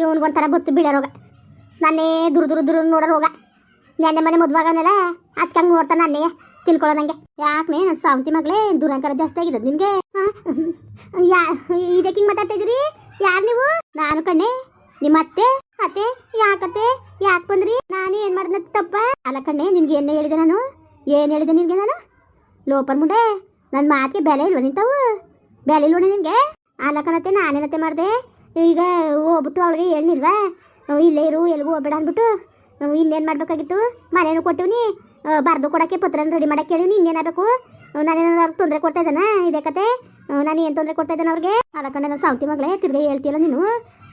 ಇವನ್ಗೊಂಥರ ಗೊತ್ತು ಬೀಳೋ ರೋಗ. ನಾನೇ ದುರ ದುರು ದುರು ನೋಡೋ ರೋಗ. ನೆನ್ನೆ ಮನೆ ಮದ್ವಾಗವನೆಲ್ಲ ಅದ್ಕಂಗೆ ನೋಡ್ತಾನೆ ನಾನೇ ತಿನ್ಕೊಳ್ಳೋ ನಂಗೆ. ಯಾಕೆ ನನ್ನ ಸಾವಂತಿ ಮಗಳೇ, ದುರಂಕಾರ ಜಾಸ್ತಿ ಆಗಿದೆ ನಿನಗೆ? ಯಾ, ಇದಕ್ಕೆ ಹಿಂಗೆ ಮಾತಾಡ್ತಾ ಇದ್ದೀರಿ? ಯಾರು ನೀವು? ನಾನು ಕಣ್ಣೆ, ನಿಮ್ಮ ಅತ್ತೆ ಅತ್ತೆ ಯಾಕತ್ತೆ ಯಾಕೆ ಬಂದ್ರಿ? ನಾನು ಏನು ಮಾಡಿದ್ನ ತಪ್ಪ? ಅಲ್ಲ ಕಣ್ಣೆ, ನಿನ್ಗೆ ಏನು ಹೇಳಿದೆ ನಾನು? ಏನು ಹೇಳಿದೆ ನಿನಗೆ ನಾನು? ಲೋಪರ್ ಮುಂಡೆ ನನ್ನ ಮಾತಿಗೆ ಬೆಲೆ ಇಲ್ವ ನಿಂತವು? ಬೆಲೆ ಇಲ್ವ ನಿನಗೆ? ಅಲ್ಲ ಕಣತ್ತೆ, ನಾನೇನತ್ತೆ ಮಾಡಿದೆ? ಈಗ ಹೋಗ್ಬಿಟ್ಟು ಅವಳಿಗೆ ಹೇಳಿಲ್ವಾ ಇಲ್ಲೇ ಇರು, ಎಲ್ಗೂ ಹೋಗ್ಬೇಡ ಅಂದ್ಬಿಟ್ಟು ಇನ್ನೇನು ಮಾಡಬೇಕಾಗಿತ್ತು? ಮನೇನು ಕೊಟ್ಟಿವ್ನಿ ಬರ್ದು ಕೊಡೋಕ್ಕೆ ಪತ್ರನ ರೆಡಿ ಮಾಡಕ್ಕೆ ಹೇಳಿವ್ನಿ ಇನ್ನೇನಾಗಬೇಕು ನಾನೇನಾದ್ರು ಅವ್ರಿಗೆ ತೊಂದರೆ ಕೊಡ್ತಾ ಇದ್ದಾನ? ಇದೇ ಕತೆ? ನಾನು ಏನು ತೊಂದರೆ ಕೊಡ್ತಾ ಇದ್ದಾನೆ ಅವ್ರಿಗೆ? ಕಣೆ ನಾನು ಸಾವಂತಿ ಮಗಳೇ, ತಿರ್ಗಿ ಹೇಳ್ತೀಯಲ್ಲ ನೀನು?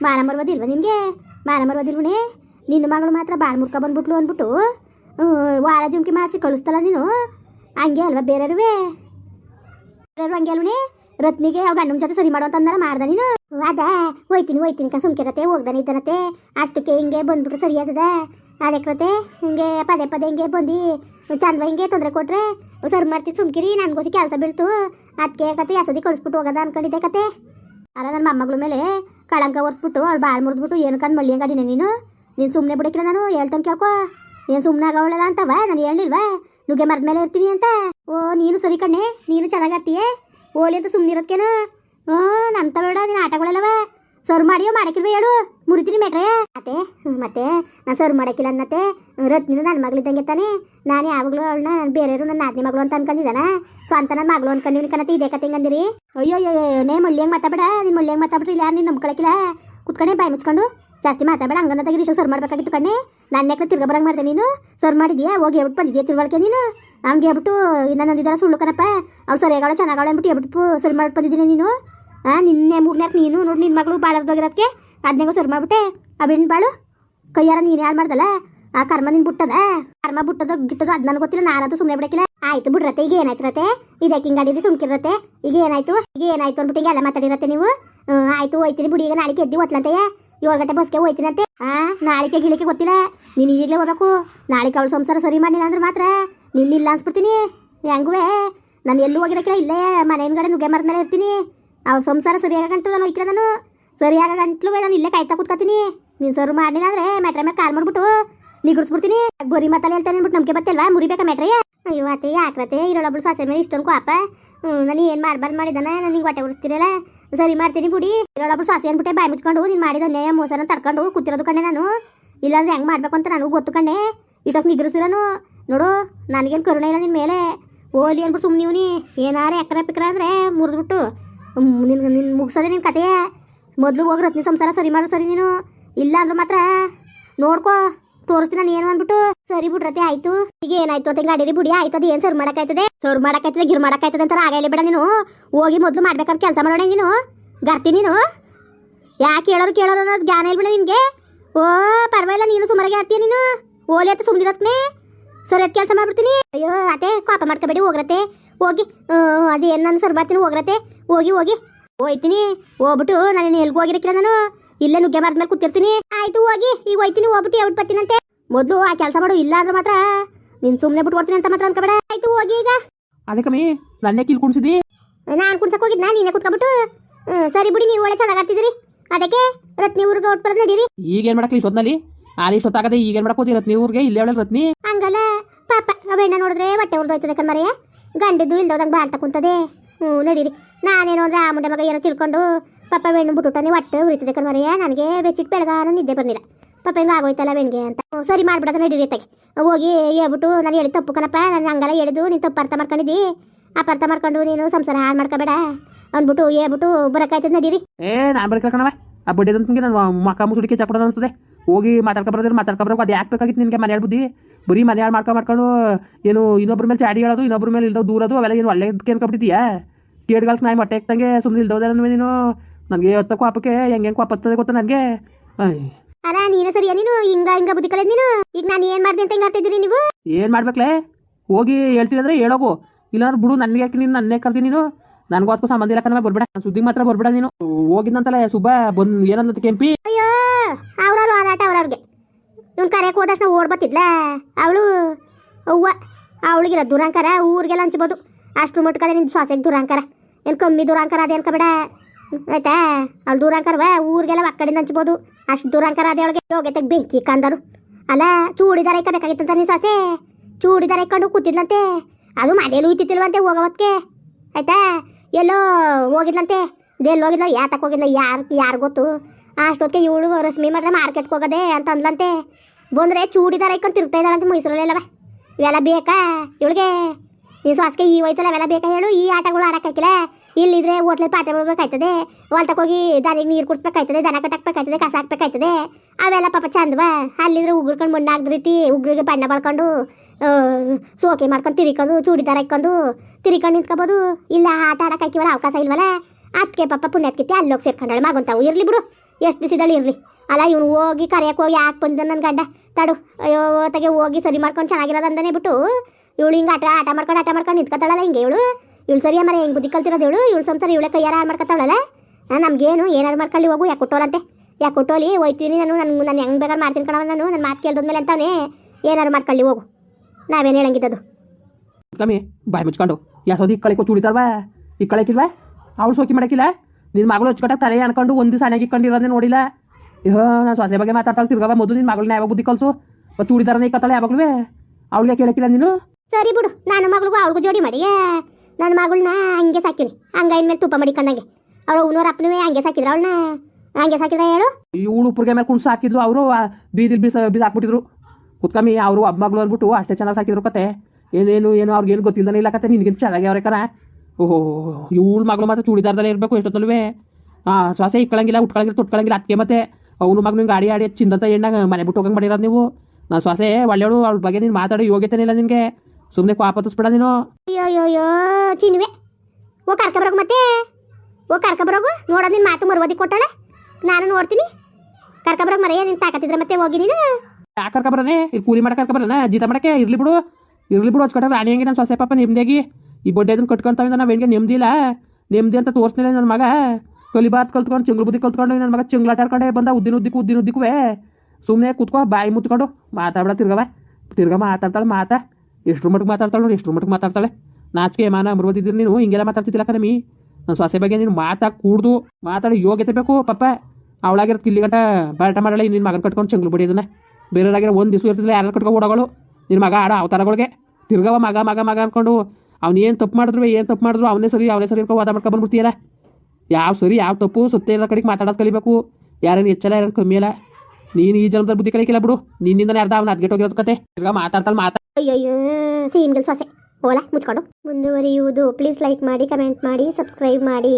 ಮಾನ ಮರ್ಬೋದಿಲ್ವ ನಿನಗೆ? ಮಾನ ಮರ್ಬೋದಿಲ್ವನೇ ನಿನ್ನ ಮಗಳು ಮಾತ್ರ ಬಾಳ್ ಮುರ್ಕ ಬಂದ್ಬಿಟ್ಲು ಅಂದ್ಬಿಟ್ಟು ವಾರ ಜುಮ್ಕಿ ಮಾಡಿಸಿ ಕಳಿಸ್ತಲ್ಲ ನೀನು? ಹಂಗೆ ಅಲ್ವಾ ಬೇರೆಯವ್ರುವೆ? ಬೇರೆಯವ್ರು ಹಂಗೆ ಅಲ್ವನೇ ರತ್ನಿಗೆ ಅವ್ಳ ಗಂಡನ ಜೊತೆ ಸರಿ ಮಾಡೋ ಅಂತಂದ್ರೆ ಮಾಡ್ದ ನೀನು? ಅದ. ಹೋಯ್ತೀನಿ ಹೋಯ್ತೀನಿ ಕ ಸುಮ್ಕಿರತ್ತೆ ಹೋಗ್ದಾನೆ ಇದ್ದಾನತ್ತೆ ಅಷ್ಟಕ್ಕೆ ಹಿಂಗೆ ಬಂದ್ಬಿಟ್ರೆ ಸರಿ ಆದದ. ಅದಕ್ಕೆ ಹಿಂಗೆ ಪದೇ ಪದೇ ಹಿಂಗೆ ಬಂದು. ಚಂದ ಹಿಂಗೆ ತೊಂದರೆ ಕೊಟ್ರೆ, ಸರಿ ಮಾಡ್ತೀನಿ ಸುಮ್ಕಿರಿ ನನಗೋಸಿ ಕೆಲಸ ಬೀಳ್ತು. ಅದಕ್ಕೆ ಕತೆ, ಯಸದಿ ಕಳಿಸ್ಬಿಟ್ಟು ಹೋಗದ ಅನ್ಕೊಂಡಿದ್ದೆ ಕತೆ. ಅಲ್ಲ ನನ್ನ ಮೊಮ್ಮಗಳ ಮೇಲೆ ಕಳಂಕ ಒರೆಸ್ಬಿಟ್ಟು ಅವ್ಳು ಬಾಳ್ ಮುರಿದ್ಬಿಟ್ಟು ಏನು ಕಂದು ಮಳ್ಳಿ ನೀನು? ನೀನು ಸುಮ್ಮನೆ ಬಿಡಕ್ಕಿಲ್ಲ ನಾನು, ಹೇಳ್ತಂಗೆ ಕೇಳ್ಕೊ. ಏನು ಸುಮ್ಮನೆ ಆಗವಳಲ್ಲ ಅಂತವ? ನಾನು ಹೇಳಿಲ್ವಾ ನುಗ್ಗೆ ಮರದ ಮೇಲೆ ಇರ್ತೀನಿ ಅಂತ. ಓ, ನೀನು ಸರಿ ಕಣ್ಣೆ, ನೀನು ಚೆನ್ನಾಗಿ ಆಡ್ತೀಯೇ? ಓಲಿ ಅಂತ ಸುಮ್ಮನೆ ಇರೋದ್ಕೇನು? ಹ್ಞೂ ನಂತ ಬೇಡ ನೀನು ಆಟಗಳಲ್ಲವ. ಸರ್ ಮಾಡಿಯೋ ಮಾಡಕ್ಕಿಲ್ವ ಹೇಳು? ಮುರಿತೀನಿ ಮೇಟ್ರೆ ಅತ್ತೆ, ಮತ್ತೆ, ನಾನು ಸರ್ ಮಾಡಕ್ಕಿಲ್ಲ ಅನ್ನತ್ತೆ. ರತ್ನಿನ ನನ್ನ ಮಗಳಿದ್ದಂಗೆ ತಾನೆ. ನಾನು ಯಾವಾಗಲೂ ಅವಳನ್ನ, ನಾನು ಬೇರೆಯವರು ನನ್ನ ನಾದಿನಿ ಮಗಳು ಅಂತ ಅನ್ಕೊಂಡಿದ್ದಾನೆ ಸೊ ಅಂತ ನನ್ನ ಮಗಳು ಅನ್ಕೊಂಡಿವ್ನಿ ಕನತ್ತೆ ಇದೇ ಕತೆ ಹಿಂಗಂದಿರಿ ಅಯ್ಯೋ ಅಯ್ಯೋ ನೇ ಮಳ್ಳಿಯಂಗೆ ಮಾತಾಬೇಡ ನೀನು ಮುಳ್ಳಿಯಂಗೆ ಮಾತಾಡ್ಬಿಟ್ರಿ ಯಾರು ನೀನು ನಂಬ್ಕೊಳಕಿಲ್ಲ ಕುತ್ಕೊಂಡೆ, ಬಾಯಿ ಮುಚ್ಕೊಂಡು. ಜಾಸ್ತಿ ಮಾತಾಡಬೇಡ, ಹಂಗನ್ನ ತೆಗಿರಿ ಸರ್ ಮಾಡ್ಬೇಕಾಗಿತ್ತು ಕಣ್ಣೆ. ನನ್ನ ಯಾಕೆ ತಿರ್ಗ ಬರಂಗ್ ಮಾಡ್ದೆ ನೀನು? ಸರ್ ಮಾಡಿದ್ಯಾ? ಹೋಗಿ ಹೇಳ್ಬಿಟ್ಟು ಬಂದಿದ್ಯಾ ತಿರುವಳಿಕೆ ನೀನು? ಅವ್ನಿಗೆ ಹೇಳ್ಬಿಟ್ಟು ಇನ್ನೊಂದಿದ್ದಾರ ಸುಳ್ಳು ಕನಪ್ಪ ಅವ್ಳು ಸರಿಯಾಗಳು ಚೆನ್ನಾಗಾಳ ಅಂದ್ಬಿಟ್ಟು ಹೇಳ್ಬಿಟ್ಟು ಸರಿ ಮಾಡಿ ಬಂದಿದ್ದೀನಿ ನೀನು. ಹಾಂ ನಿನ್ನೆ ಮೂರನೇ ನೀನು ನೋಡಿ ನಿನ್ನ ಮಗಳು ಬಾಳರ್ದೋಗಿರೋದಕ್ಕೆ ಅದನ್ನೇಗೋ ಸರಿ ಮಾಡಿಬಿಟ್ಟೆ. ಆ ಬೆಣ್ಣು ಬಾಳು, ಕೈಯಾರ ನೀನು ಯಾರು ಮಾಡ್ದಲ್ಲ? ಆ ಕರ್ಮ ನಿನ್ ಬಿಟ್ಟದ? ಕರ್ಮ ಬಿಟ್ಟದ ಗಿಟ್ಟದ ಅದ್ ನನಗೆ ಗೊತ್ತಿಲ್ಲ, ನಾನಂತೂ ಸುಮ್ಮನೆ ಬಿಡಕಿಲ್ಲ ಆಯ್ತು ಬಿಡ್ರತ್ತೆ, ಈಗ ಏನಾಯ್ತು ರತೆ ಇದಕ್ಕೆ ಹಿಂಗಾಡಿದ್ರಿ ಸುಮ್ಕಿರತ್ತೆ. ಈಗ ಏನಾಯ್ತು? ಈಗ ಏನಾಯ್ತು ಅಂದ್ಬಿಟ್ಟು ಹಿಂಗೆ ಎಲ್ಲ ಮಾತಾಡಿರತ್ತೆ ನೀವು. ಆಯ್ತು ಹೋಯ್ತೀನಿ ಬಿಡಿ, ಈಗ ನಾಳೆ ಎದ್ದು ಒತ್ಲಂತೆಯ ಏಳು ಗಂಟೆ ಬಸ್ಗೆ ಹೋಯ್ತೀನಂತೆ. ಆ, ನಾಳೆಗೆ ಗಿಳಿಕೆ ಗೊತ್ತಿಲ್ಲ. ನೀನು ಈಗಲೇ ಹೋಗ್ಬೇಕು. ನಾಳೆಗೆ ಅವಳು ಸಂಸಾರ ಸರಿ ಮಾಡಿಲ್ಲ ಅಂದ್ರೆ ಮಾತ್ರ. ನಿನ್ನಿಲ್ಲ ಅನ್ಸ್ಬಿಡ್ತೀನಿ. ಹೆಂಗುವೆ, ನಾನು ಎಲ್ಲೂ ಹೋಗಿರಕ್ಕಿಲ್ಲ ಇಲ್ಲೇ ಮನೆ ಹಿಂದ್ಗಡೆ ನುಗ್ಗೆ ಮರದ ಮೇಲೆ ಇರ್ತೀನಿ. ಅವ್ರ ಸಂಸಾರ ಸರಿಯಾಗ ಗಂಟು ನಾನು ಹೋಯ್ಕಿಲ್ಲ ನಾನು. ಸರಿಯಾಗ ಗಂಟ್ಲು ನಾನು ಇಲ್ಲೇ ಕಾಯ್ತಾ ಕೂತ್ಕೊತೀನಿ. ನೀನು ಸರ್ ಮಾಡಿಲ್ಲ ಅಂದ್ರೆ ಮೆಟ್ರೆ ಮೇಲೆ ಕಾಲ್ ಮಾಡ್ಬಿಟ್ಟು ನಿಗುರ್ಸ್ಬಿಡ್ತೀನಿ. ಗೋರಿ ಮಾತಲ್ಲಿ ಹೇಳ್ತಾನೆ ಅಂದ್ಬಿಟ್ಟು ನಂಬಿಕೆ ಬರ್ತಲ್ವಾ ಮುರಿಬೇಕಾ ಮೆಟ್ರೆ ಅಯ್ಯೋ, ಅತ್ತೆ ಯಾಕ್ರತೆ ಇರೋಳೊಬ್ಳು ಸೊಸೆ ಮೇಲೆ ಇಷ್ಟೊಂದು ಕೋಪ. ನಾನು ಏನು ಮಾಡ್ಬಾರ್ದು ಮಾಡಿದಾನೆ ನಿಂಗೆ ಹೊಟ್ಟೆ ಉರಿಸ್ತಿರಲ್ಲ. ಸರಿ ಮಾಡ್ತೀನಿ ಬಿಡಿ ಇರೋಳೊಬ್ಳು ಸೊಸೆ ಅಂದ್ಬಿಟ್ಟೆ ಬಾಯಿ ಮುಚ್ಕೊಂಡು, ನೀನು ಮಾಡಿದ ನ್ಯಾಯ ಮೋಸನ ತಡ್ಕೊಂಡು ಕೂತಿರೋದು ಕಣ್ಣೆ ನಾನು. ಇಲ್ಲಾಂದ್ರೆ ಹೆಂಗೆ ಮಾಡ್ಬೇಕು ಅಂತ ನನಗೂ ಗೊತ್ತು ಕಣ್ಣೆ. ಇಷ್ಟೊಂದು ನಿಗ್ರಿಸಿರನು ನೋಡು, ನನಗೇನು ಕರುಣೆ ಇಲ್ಲ ನಿನ್ನ ಮೇಲೆ. ಓಲಿ ಅಂದ್ಬಿಟ್ಟು ಸುಮ್ಮನೆ ನೀ ಏನಾರೇ ಎಕರೆ ಪಿಕ್ರ ಅಂದರೆ ಮುರಿದ್ಬಿಟ್ಟು. ನಿನ್ಗೆ ನಿನ್ನ ಮುಗಿಸೋದೆ ನಿನ್ನ ಕತೆ. ಮೊದಲು ಹೋಗಿ ರತ್ನಿ ಸಂಸಾರ ಸರಿ ಮಾಡು ಸರಿ ನೀನು. ಇಲ್ಲ ಅಂದ್ರೆ ಮಾತ್ರ ನೋಡ್ಕೋ, ತೋರಿಸ್ತೀನಿ ನಾನು ಏನು ಅಂದ್ಬಿಟ್ಟು. ಸರಿ ಬಿಡ್ರತೆ ಆಯ್ತು. ಈಗ ಏನಾಯ್ತು ಅಂತ ಗಾಡಿ ಬಿಡಿ ಆಯ್ತು ಅದು ಏನು ಸರ್ ಮಾಡೋಕ್ಕಾಯ್ತದೆ? ಸರ್ ಮಾಡೋಕ್ಕಾಯ್ತದೆ, ಗಿರ್ ಮಾಡೋಕ್ಕಾಯ್ತದೆ ಅಂತಾರೆ ಆಗಲೇ ಬೇಡ ನೀನು. ಹೋಗಿ ಮೊದಲು ಮಾಡ್ಬೇಕಾದ್ರೆ ಕೆಲಸ ಮಾಡೋಣ ನೀನು. ಗರ್ತಿ ನೀನು. ಯಾಕೆ ಕೇಳೋರು ಕೇಳೋರು ಅನ್ನೋದು ಜ್ಞಾನ ಇಲ್ಲ ಬಿಡ ನಿನಗೆ. ಓ, ಪರವಾಗಿಲ್ಲ, ನೀನು ಸುಮಾರಾಗಿ ಆಡ್ತೀಯ ನೀನು. ಓಲಿ ಅಂತ ಸುಮ್ಮನಿರತ್ನೇ ಸರಿ ಅದು ಕೆಲಸ ಮಾಡ್ಬಿಡ್ತೀನಿ. ಅಯ್ಯೋ ಅತ್ತೆ ಕೋಪ ಮಾಡ್ಕೋಬೇಡಿ ಹೋಗ್ರತ್ತೆ. ಹೋಗಿ ಅದೇನು ನಾನು ಸರ್ ಮಾಡ್ತೀನಿ ಹೋಗ್ರತ್ತೆ. ಹೋಗಿ ಹೋಗಿ. ಹೋಯ್ತೀನಿ. ಹೋಗ್ಬಿಟ್ಟು ನಾನು ಎಲ್ಗೂ ಹೋಗಿರಕ್ಕಿಲ್ಲ ನಾನು. ಇಲ್ಲೇ ನುಗ್ಗೆ ಮರದ ಮೇಲೆ ಕೂತಿರ್ತೀನಿ. ಆಯ್ತು ಹೋಗಿ. ಈಗ ಹೋಯ್ತೀನಿ ಹೋಗ್ಬಿಟ್ಟು ಯಾವ್ದು ಬರ್ತೀನಂತೆ. ಮೊದಲು ಆ ಕೆಲಸ ಮಾಡು ಇಲ್ಲ ಅಂದ್ರೆ ಮಾತ್ರ. ನೀನು ಸುಮ್ಮನೆ ಬಿಟ್ಟು ಕೊಡ್ತೀನಿ ಅಂತ ಮಾತ್ರ ಅನ್ಕೋಬೇಡ. ಆಯ್ತು ಹೋಗಿ ಈಗ. ಅದೇ ಕಮ್ಮಿ ನನ್ನೇ ಕಿಲ್ ಕುಣ್ಸಿದಿ ನಾನು ಕುಣ್ಸಕ್ ಹೋಗಿದ್ನಾ ನೀನೇ ಕುತ್ಕೊಬಿಟ್ಟು ಸರಿ ಬಿಡಿ ನೀವು ಒಳ್ಳೆ ಚೆನ್ನಾಗಿ ಆಡ್ತಿದ್ದೀರಿ. ಅದಕ್ಕೆ ರತ್ನಿ ಊರಿಗೆ ಹೊಟ್ಬರೋದು ನಡೀರಿ. ಈಗೇನು ಮಾಡಕ್ಕೆ ಇಷ್ಟೊತ್ನಲ್ಲಿ ಅಲ್ಲಿ ಇಷ್ಟೊತ್ತಾಗದೆ ಈಗೇನು ಮಾಡಕ್ಕೆ ಹೋಗಿ ರತ್ನಿ ಊರಿಗೆ? ಇಲ್ಲೇ ಒಳ್ಳೆ ರತ್ನಿ? ಹಂಗಲ್ಲ, ಪಾಪ ಬೆಣ್ಣ ನೋಡಿದ್ರೆ ಹೊಟ್ಟೆ ಉರ್ದೋಯ್ತದೆ ಕಣ್ಮರೆಯ ಗಂಡಿದ್ದು ಇಲ್ದೋದಂಗೆ ಬಾಳ್ತಾ ಕುಂತದೆ. ಹ್ಞೂ, ನಡೀರಿ. ನಾನೇನು ಅಂದ್ರೆ ಆ ಮುಂಡೆ ಮಗ ಏನೋ ತಿಳ್ಕೊಂಡು ಪಾಪ ಬೆಣ್ಣು ಬಿಟ್ಟುಟಾನೆ ಒಟ್ಟು ಉರಿತದೆ ಕಣ್ಮರೆಯ ನನಗೆ ಬೆಚ್ಚಿಟ್ಟು ಬೆಳಗಾನ ನಿದ್ದೆ ಬಂದಿಲ್ಲ ಪಾಪ ಹಿಂಗೆ ಆಗೋಯ್ತಲ್ಲ ಬೆಣ್ಣಿಗೆ ಅಂತ. ಸರಿ ಮಾಡ್ಬಿಡೋದು ನಡೀರಿ ತೆಗೆ ಹೋಗಿ ಹೇಳ್ಬಿಟ್ಟು ನಾನು ಹೇಳಿ ತಪ್ಪು ಕಣಪ್ಪ. ನಾನು ಹಂಗಲ್ಲ ಹೇಳಿದ್ದು, ನೀನು ತಪ್ಪು ಅರ್ಥ ಮಾಡ್ಕೊಂಡಿದ್ದಿ. ಅಪಾರ್ಥ ಮಾಡ್ಕೊಂಡು ನೀನು ಸಂಸಾರ ಹಾಳು ಮಾಡ್ಕೋಬೇಡ ಅಂದ್ಬಿಟ್ಟು ಹೇಳ್ಬಿಟ್ಟು ಬರೋಕ್ಕಾಯ್ತದೆ ನಡೀರಿ. ಏ, ನಾನು ಬರೀ ಕಳ್ಕಣವ. ಆ ಬಡ್ಡಿದಂತ ನಾನು ಮಕ್ಕ ಮುಸುಡಿಕೆ ಚಪ್ಪಡ ಅನಿಸ್ತದೆ. ಹೋಗಿ ಮಾತಾಡ್ಕೊಬರೋದ್ರೆ ಮಾತಾಡ್ಕೊಬರೋಕೆ ಅದು ಯಾಕೆ ಬೇಕಾಗಿತ್ತು ನಿನಗೆ ಮನೆ ಬುದ್ಧಿ. ಬರೀ ಮಲಯಾಳ ಮಾಡ್ಕೊ ಮಾಡ್ಕೊಂಡು ಮಾಡ್ಕೊಂಡು ಏನು ಇನ್ನೊಬ್ರ ಮೇಲೆ ಚಾಡಿ ಹೇಳೋದು ಇನ್ನೊಬ್ರ ಮೇಲೆ ಇಲ್ದೋ ದೂರದು ಅವೆಲ್ಲ ಏನು ಒಳ್ಳೆದಕ್ಕೆ ಅನ್ಕೊಬಿಟ್ಟಿದ್ಯಾ ಕೇಡ್ಗಾಲ್ಸ್ ನಾಯಿ ಮೊಟ್ಟೆ ಇಕ್ತಂಗೆ ಸುಮ್ಮನೆ ಇಲ್ದೋದೆ ನೀನು. ನನಗೆ ಹತ್ತಕ್ಕೂ ಕೋಪಕ್ಕೆ ಹೆಂಗೆ ಹೆಂಗೆ ಕೋಪ ಹತ್ತದೆ ಗೊತ್ತಾ ನನಗೆ? ಅಲ್ಲ ನೀನು ಸರಿ ನೀನು? ಹಿಂಗ ಹಿಂಗ ಬುದ್ಧಿ ಕಲೆ ನೀನು? ಈಗ ನಾನು ಏನು ಮಾಡ್ದೆ ಅಂತ ಹಿಂಗೆ ಆಡ್ತಿದ್ದೀರಿ ನೀವು? ಏನು ಮಾಡ್ಬೇಕಲೇ? ಹೋಗಿ ಹೇಳ್ತೀನಿ ಅಂದರೆ ಹೇಳೋಗು. ಇಲ್ಲಾಂದ್ರೆ ಬಿಡು ನನಗೆ ಯಾಕೆ ನೀನು ನನ್ನೇ ಕರ್ದಿ ನೀನು? ನನಗೂ ಸಂಬಂಧ ಇಲ್ಲ ಬರ್ಬೇಡ. ಸುದ್ದಿ ಮಾತ್ರ ಬರ್ಬೇಡ ನೀನು. ಹೋಗಿದ್ದಂತಲ್ಲ ಸುಬ್ಬ, ಬಂದು ಏನಂತ ಕೆಂಪಿ? ಅಯ್ಯೋ, ಅವ್ರವ್ರು ಆರಾಟ ಅವ್ರವ್ರಿಗೆ. ಇವ್ನು ಕರೆಯಕ್ಕೆ ಹೋದಷ್ಟು ಓಡ್ ಬತ್ತಿದ್ಲ ಅವಳು, ಅವ್ವ ಅವಳಿಗಿರ ದುರಾಂಕಾರ ಊರಿಗೆಲ್ಲ ಹಂಚ್ಬೋದು. ಅಷ್ಟು ಮಟ್ಕದೆ ನಿನ್ನ ಶ್ವಾಸಕ್ಕೆ ದುರಾಂಕಾರ. ಏನ್ ಕಮ್ಮಿ ದುರಾಂಕಾರ ಅದೇ ಅನ್ಕೋಬೇಡ ಆಯ್ತಾ? ಅವ್ಳು ದುರಾಂಕಾರವ, ಊರಿಗೆಲ್ಲ ಅಕ್ಕಡಿಂದ ಹಂಚ್ಬೋದು. ಅಷ್ಟು ದುರಾಂಕಾರ ಅದೇ ಅವಳಿಗೆ. ಯೋಗ್ಯತೆಗೆ ಬೆಂಕಿ ಕಂದರು. ಅಲ್ಲ, ಚೂಡಿದಾರ ಇಕ್ಕಬೇಕಾಗಿತ್ತಂತ ನೀನು ಸೊಸೆ ಚೂಡಿದಾರ ಇಕ್ಕೊಂಡು ಕೂತಿದ್ಲಂತೆ. ಅದು ಮನೇಲಿ ಉಯ್ತಿತ್ತಿಲ್ವಂತೆ ಹೋಗೋವತ್ಗೆ ಆಯ್ತಾ? ಎಲ್ಲೋ ಹೋಗಿದ್ಲಂತೆ? ಎಲ್ಲಿ ಹೋಗಿದ್ಲ? ಯಾತಕ್ಕೆ ಹೋಗಿದ್ಲ? ಯಾರು ಯಾರು ಗೊತ್ತು? ಅಷ್ಟೊತ್ತಿಗೆ ಇವಳು ರಶ್ಮಿ ಮಾತ್ರ ಮಾರ್ಕೆಟ್ಗೆ ಹೋಗೋದೆ ಅಂತ ಅಂದ್ಲಂತೆ. ಬಂದರೆ ಚೂಡಿದಾರ ಇಕ್ಕೊಂಡು ತಿರ್ತಾ ಇದ್ದಾಳಂತೆ ಮೈಸೂರಲ್ಲೆಲ್ಲವ. ಇವೆಲ್ಲ ಬೇಕಾ ಇವಳಿಗೆ? ನೀನು ಸ್ವಾಸ್ಗೆ ಈ ವಯಸ್ಸಲ್ಲಿ ಅವೆಲ್ಲ ಬೇಕಾ ಹೇಳು? ಈ ಆಟಗಳು ಆಡೋಕ್ಕಾಗಿಲ್ಲ ಇಲ್ಲಿದ್ರೆ ಹೋಟ್ಲಲ್ಲಿ ಪಾತ್ರೆ ಮಾಡ್ಬೇಕಾಯ್ತದೆ. ಹೊಲ್ತಕ್ಕೆ ಹೋಗಿ ದಾರಿಗೆ ನೀರು ಕುಡಿಸ್ಬೇಕಾಯ್ತದೆ, ದನ ಕಟ್ಟಾಕ್ಬೇಕಾಯ್ತದೆ, ಕಸ ಹಾಕ್ಬೇಕಾಯ್ತದೆ. ಅವೆಲ್ಲ ಪಾಪ ಚಂದವ. ಅಲ್ಲಿದ್ರೆ ಉಗ್ರಕೊಂಡು ಮಣ್ಣು ರೀತಿ ಉಗ್ರಿಗೆ ಬಣ್ಣ ಬಳ್ಕೊಂಡು ಸೋಕೆ ಮಾಡ್ಕೊಂಡು ತಿರಿಕೊಂಡು, ಚೂಡಿದಾರ ಇಕ್ಕೊಂಡು ತಿರ್ಕೊಂಡು ನಿಂತ್ಕೋಬೋದು. ಇಲ್ಲ, ಆಟ ಆಡಕ್ಕೆ ಹಾಕಿವಲ್ಲ ಅವಕಾಶ ಇಲ್ವಲ್ಲ? ಅದಕ್ಕೆ ಪಾಪ ಪುಣ್ಯತ್ಕಿತ್ತಿ ಅಲ್ಲಿ ಹೋಗಿ ಸೇರ್ಕೊಂಡಾಳೆ ಮಗಂತಾವು. ಇರಲಿ ಬಿಡು, ಎಷ್ಟು ದಿವಸದಲ್ಲಿ ಇರಲಿ. ಅಲ್ಲ, ಇವನು ಹೋಗಿ ಕರೆಯಕ್ಕೆ ಹೋಗಿ ಯಾಕೆ ಬಂದ ನನ್ನ ಗಂಡ? ತಡು, ಅಯ್ಯೋ, ತಗೆ ಹೋಗಿ ಸರಿ ಮಾಡ್ಕೊಂಡು ಚೆನ್ನಾಗಿರೋದು ಅಂದನೆ ಬಿಟ್ಟು, ಇವಳು ಹಿಂಗೆ ಆಟ ಆಟ ಮಾಡ್ಕೊಂಡು ಆಟ ಮಾಡ್ಕೊಂಡು ನಿಂತ್ಕೊತಾಳಲ್ಲ ಹಿಂಗೆ ಇವಳು? ಇವಳು ಸರಿ ಮರ ಹೆಂಗೆ ಬುದ್ಧಿ ಕಲ್ತಿರೋದು ಇವಳು? ಇವಳು ಸಂಸಾರ, ಇವಳೆ ಕೈಯಾರ ಮಾಡ್ಕೊತಾಳಲ್ಲ? ನಮಗೇನು, ಏನಾರು ಮಾಡ್ಕೊಳ್ಳಿ ಹೋಗು, ಯಾಕೆ ಕೊಟ್ಟೋಲಂತೆ ಯಾಕೆ ಕೊಟ್ಟೋಲಿ? ಹೋಯ್ತೀನಿ ನಾನು ನನ್ನ ನಾನು ಹೆಂಗೆ ಬೇಕಾದ್ರೆ ಮಾಡ್ತೀನಿ ಕಣವ ನಾನು ನನ್ನ ಮಾತು ಕೇಳ್ದೋದ್ಮೇಲೆ ಅಂತಾನೆ, ಏನಾರು ಮಾಡ್ಕೊಳ್ಳಿ ಹೋಗು. ನಾವೇನು ಹೇಳಂಗಿದ್ದದು ಕಮ್ಮಿ ಬಾಯಿ ಮುಚ್ಕೊಂಡು. ಯಾಸೋದು ಇಕ್ಕಳಿಕೋ ಚೂಡಿತಾರವಾ ಕಳೆಕಿಲ್ವಾ? ಅವಳು ಸೋಕಿ ಮಾಡಕ್ಕಿಲ್ಲ ನಿನ್ನ ಮಗಳು ಹಚ್ಕೊಟ್ಟ ತಲೆ ಅನ್ಕೊಂಡು ಒಂದು ದಿವಸ ಇಕ್ಕೊಂಡಿರೋದೇ ನೋಡಿಲ್ಲ? ಅಯ್ಯೋ ನಾನು ಸೊಸೆ ಬಗ್ಗೆ ಮಾತಾಡ್ತಾಳೆ ತಿರ್ಗವ ಮೊದಲು ನಿನ್ನ ಮಗಳನ್ನ ಯಾವಾಗ ಬುದ್ಧಿ ಕಲಸು? ಮತ್ತು ಚೂಡಿದಾರನೇ ಕತ್ತಳೆ ಯಾವಾಗಲೂ? ಅವಳಿಗೆ ಕೇಳಕ್ಕಿಲ್ಲ ನೀನು? ಸರಿ ಬಿಡು ನನ್ನ ಮಗಳಿಗೂ ಅವಳಿಗೂ ಜೋಡಿ ಮಾಡಿ. ನನ್ನ ಮಗಳನ್ನ ಹಂಗೆ ಸಾಕಿನಿ ಹಂಗ ಮೇಲೆ ತುಪ್ಪ ಮಡಿಕೊಂಡಂಗೆ. ಅವಳು ಅವನವ್ರ ಅಪ್ಪನೂ ಹಂಗೆ ಸಾಕಿದ್ರ. ಅವಳನ್ನ ಹಂಗೆ ಸಾಕಿದ್ರ ಹೇಳು? ಇವಳು ಉಪ್ಪರಿಗೆ ಮೇಲೆ ಕುಣ್ಸು ಹಾಕಿದ್ಲು ಅವರು ಬೀದಿಲ್ ಬೀಸ ಬೀಸ ಹಾಕ್ಬಿಟ್ಟಿದ್ರು ಕುತ್ಕಮ್ಮಿ, ಅವರು ಹಬ್ಬ ಮಗಳು ಅಂದ್ಬಿಟ್ಟು ಅಷ್ಟೇ ಚೆನ್ನಾಗಿ ಸಾಕಿದ್ರು ಕತೆ. ಏನೇನು, ಏನು ಅವ್ರಿಗೇನು ಗೊತ್ತಿಲ್ಲದೇ ಇಲ್ಲ ಕತೆ ನಿನಗೇನು ಚೆನ್ನಾಗಿ ಅವ್ರೆ ಕರ ಓಹೋ, ಇವಳು ಮಗಳು ಮಾತ್ರ ಚೂಡಿದಾರದಲ್ಲೇ ಇರಬೇಕು ಎಷ್ಟೊತ್ತಲ್ವೇ. ಹಾಂ ಶ್ವಾಸ ಇಕ್ಕಳಂಗಿಲ್ಲ, ಉಟ್ಕೊಳಂಗಿಲ್ಲ, ತೊಟ್ಕೊಳಂಗಿಲ್ಲ ಅದಕ್ಕೆ ಮತ್ತೆ. ಅವನು ನಿನ್ನ ಗಾಡಿ ಆಡಿ ಚಿಂದಂತ ಎಣ್ಣೆ ಮನೆ ಬಿಟ್ಟು ಹೋಗಂಗೆ ಮಾಡಿರೋದು ನೀವು. ನಾ ಶ್ವಾಸೆ ಒಳ್ಳೆಯವಳು ಅವ್ಳ ಬಗ್ಗೆ ನೀನು ಮಾತಾಡೋ ಯೋಗ್ಯತೆ ಇಲ್ಲ ನಿನಗೆ. ಸುಮ್ಮನೆ ಕ್ವಾಪತ್ತಿಸ್ಬೇಡ ನೀನು. ಅಯ್ಯೋ ಅಯ್ಯೋ ಅಯ್ಯೋ ಚಿನ್ವೆ ಓ ಕರ್ಕೊಬರೋಗು ಮತ್ತೆ? ಓ ಕರ್ಕೊಬರೋಗು ನೋಡೋದು ನಿನ್ನ ಮಾತು ಮರುವದಿ ಕೊಟ್ಟಾಳೆ? ನಾನು ನೋಡ್ತೀನಿ. ಕರ್ಕೊಬರೋಗ ಮರೆಯ ನೀನು ತಾಕತ್ತಿದ್ರೆ ಮತ್ತೆ ಹೋಗಿ ನೀನು? ಯಾಕೆ ಕರ್ಕೊಬರನೆ ಇಲ್ಲಿ ಕೂಲಿ ಮಾಡಕ್ಕೆ ಕರ್ಕೊಬರನ ಜೀತ ಮಾಡಕ್ಕೆ ಇರ್ಲಿ ಬಿಡು. ಇರ್ಲಿ ಬಿಡು ಹಚ್ಕೊಟ್ರೆ ರಾಣಿ ಹಂಗೆ ನಾನು ಸೊಸೆ ಪಾಪ ನಿಮ್ದಾಗಿ ಈ ಬಡ್ಡೆ ಅದನ್ನ ಕಟ್ಕೊಂತಾವಿಂದ ನಾವು ಹೆಂಗೆ ನೆಮ್ಮದಿ ಇಲ್ಲ. ನೆಮ್ಮದಿ ಅಂತ ತೋರಿಸ್ನಿಲ್ಲ ನನ್ನ ಮಗ. ಕಲಿಬಾತ್ ಕಲ್ತ್ಕೊಂಡು, ಚಿಂಗ್ಳು ಬುದ್ಧಿ ಕಲ್ತ್ಕೊಂಡು ನನ್ನ ಮಗ ಚಿಂಗ್ಲಾಟ ಆಡ್ಕೊಂಡೆ ಬಂದ ಉದ್ದಿನ ಉದ್ದಿಕ್ಕು ಉದ್ದಿನ ಉದ್ದಿಕ್ಕುವೆ ಸುಮ್ಮನೆ ಕೂತ್ಕೋ, ಬಾಯಿ ಮುತ್ಕೊಂಡು ಮಾತಾಡ್ಬೇಡ ತಿರ್ಗವ. ತಿರ್ಗ ಮಾತಾಡ್ತಾಳೆ, ಮಾತಾ. ಎಷ್ಟು ಮಟ್ಟಿಗೆ ಮಾತಾಡ್ತಾಳೆ ನೋಡಿ ಎಷ್ಟು ಮಟ್ಟಿಗೆ ಮಾತಾಡ್ತಾಳೆ. ನಾಚಿಕೆ ಮಾನ ಮರುವದಿದ್ರೆ ನೀನು, ಹಿಂಗೆಲ್ಲ ಮಾತಾಡ್ತಿದ್ದಿಲ್ಲ ಕಣಮಿ. ನನ್ನ ಸೊಸೆ ಬಗ್ಗೆ ನೀನು ಮಾತಾ ಕೂಡ್ದು, ಮಾತಾಡಿ ಯೋಗ್ಯತೆ ಬೇಕು ಪಪ್ಪ ಅವಳಾಗಿರೋದು ಇಲ್ಲಿ ಗಂಟ ಬಾಟ ಮಾಡಲ್ಲ ನಿನ್ನ ಮಗನ ಕಟ್ಕೊಂಡು ಚೆಂಗ್ಳು ಬಡಿಯೋದನ್ನ ಬೇರೆಯವರಾಗಿರೋ ಒಂದು ದಿವಸ ಇರ್ತಿದ್ರೆ ಯಾರು ಕಟ್ಕೊಂಡು ಓಡೋಗಳು? ನಿನ್ನ ಮಗ ಆಡೋ ಅವತಾರಗಳಿಗೆ? ತಿರ್ಗವ ಮಗ ಮಗ ಮಗ ಅನ್ಕೊಂಡು ಅವ್ನು ಏನು ತಪ್ಪು ಮಾಡಿದ್ರು, ಏನು ತಪ್ಪು ಮಾಡಿದ್ರು, ಅವನೇ ಸರಿ ಅವನೇ ಸರಿ ಅನ್ಕೊಂಡು ವಾದ ಮಾಡ್ಕೊಂಡು ಬಂದ್ಬಿಡ್ತೀಯಲ್ಲ? ಯಾವ ಸರಿ, ಯಾವ ತಪ್ಪು ಸತ್ಯ ಇರೋ ಕಡೆಗೆ ಮಾತಾಡೋದು ಕಲಿಬೇಕು. ಯಾರೇನು ಹೆಚ್ಚಲ್ಲ ಯಾರು ಕಮ್ಮಿ ಅಲ್ಲ. ನೀನು ಈ ಜನ್ಮದಲ್ಲಿ ಬುದ್ಧಿ ಕಲಿಕಿಲ್ಲ ಬಿಡು. ನಿನ್ನಿಂದನೇ ಅರ್ಧ ಅವ್ನು ಅದ್ಗೆಟ್ ಹೋಗಿರೋದು ಕತೆ. ತಿರ್ಗಾ ಮಾತಾಡ್ತಾಳೆ ಮಾತಾ ಅಯ್ಯಯ್ಯೋ ಸೀಮ್ಗಲ್ ಸೊಸೆ. ಹೋಲ ಮುಚ್ಕೊಂಡು. ಮುಂದುವರಿಯುವುದು. ಪ್ಲೀಸ್ ಲೈಕ್ ಮಾಡಿ, ಕಮೆಂಟ್ ಮಾಡಿ, ಸಬ್ಸ್ಕ್ರೈಬ್ ಮಾಡಿ.